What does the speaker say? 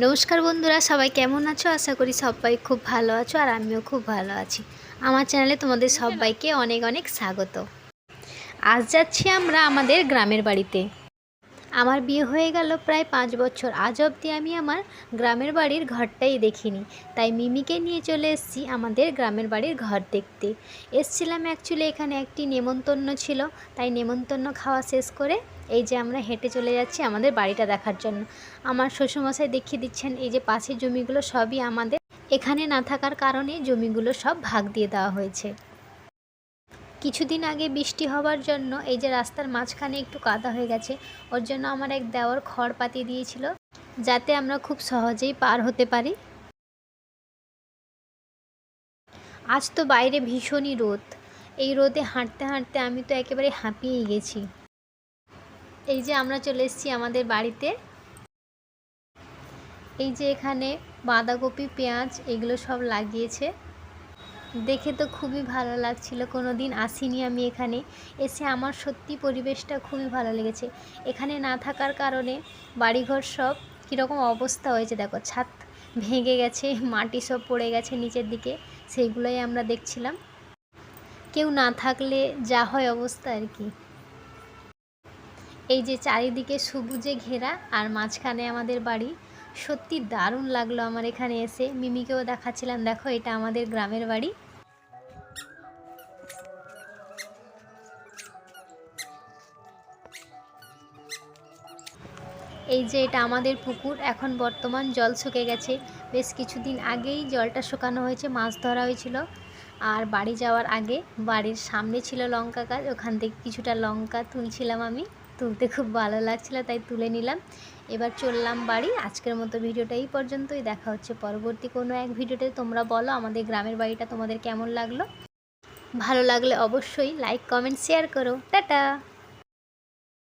নমস্কার বন্ধুরা সবাই কেমন আছো? আশা করি সবাই খুব ভালো আছো আর আমিও খুব ভালো আছি। আমার চ্যানেলে তোমাদের সবাইকে অনেক অনেক স্বাগত। আজ যাচ্ছি আমরা আমাদের গ্রামের বাড়িতে। আমার বিয়ে হয়ে গেল প্রায় পাঁচ বছর। আজ অবধি আমি আমার গ্রামের বাড়ির ঘরটাই দেখিনি। তাই মিমিকে নিয়ে চলে এসেছি আমাদের গ্রামের বাড়ির ঘর দেখতে। এসছিলাম অ্যাকচুয়ালি এখানে একটি নেমন্তন্ন ছিল। তাই নেমন্তন্ন খাওয়া শেষ করে এই যে আমরা হেঁটে চলে যাচ্ছি আমাদের বাড়িটা দেখার জন্য। আমার শ্বশুরমশাই দেখিয়ে দিচ্ছেন, এই যে পাশের জমিগুলো সবই আমাদের। এখানে না থাকার কারণে জমিগুলো সব ভাগ দিয়ে দেওয়া হয়েছে। কিছুদিন আগে বৃষ্টি হওয়ার জন্য এই যে রাস্তার মাঝখানে একটু কাদা হয়ে গেছে, ওর জন্য আমার এক দেওয়ার খড় পাতিয়ে দিয়েছিল, যাতে আমরা খুব সহজেই পার হতে পারি। আজ তো বাইরে ভীষণই রোদ, এই রোদে হাঁটতে হাঁটতে আমি তো একেবারে হাঁপিয়েই গেছি। এই যে আমরা চলে এসেছি আমাদের বাড়িতে। এই যে এখানে বাঁধাকপি, পেঁয়াজ, এগুলো সব লাগিয়েছে। দেখে তো খুবই ভালো লাগছিল। কোনো দিন আসিনি আমি এখানে। এসে আমার সত্যি পরিবেশটা খুবই ভালো লেগেছে। এখানে না থাকার কারণে বাড়িঘর সব কীরকম অবস্থা হয়েছে দেখো। ছাদ ভেঙে গেছে, মাটি সব পড়ে গেছে নিচের দিকে, সেইগুলোই আমরা দেখছিলাম। কেউ না থাকলে যা হয় অবস্থা আর কি। এই যে চারিদিকে সবুজে ঘেরা আর মাঝখানে আমাদের বাড়ি। সত্যি দারুণ লাগল আমার এখানে এসে। মিমিকেও দেখাচ্ছিলাম, দেখো এটা আমাদের গ্রামের বাড়ি। এই যে এটা আমাদের পুকুর, এখন বর্তমান জল শুকে গেছে। বেশ কিছুদিন আগেই জলটা শুকানো হয়েছে, মাছ ধরা হয়েছিল। আর বাড়ি যাওয়ার আগে বাড়ির সামনে ছিল লঙ্কা গাছ, ওখান থেকে কিছুটা লঙ্কা তুলছিলাম আমি। তুলতে খুব ভালো লাগছিল, তাই তুলে নিলাম। এবার চললাম বাড়ি। আজকের মতো ভিডিওটা এই পর্যন্তই। দেখা হচ্ছে পরবর্তী কোনো এক ভিডিওতে। তোমরা বলো আমাদের গ্রামের বাড়িটা তোমাদের কেমন লাগল। ভালো লাগলে অবশ্যই লাইক কমেন্ট শেয়ার করো। টাটা!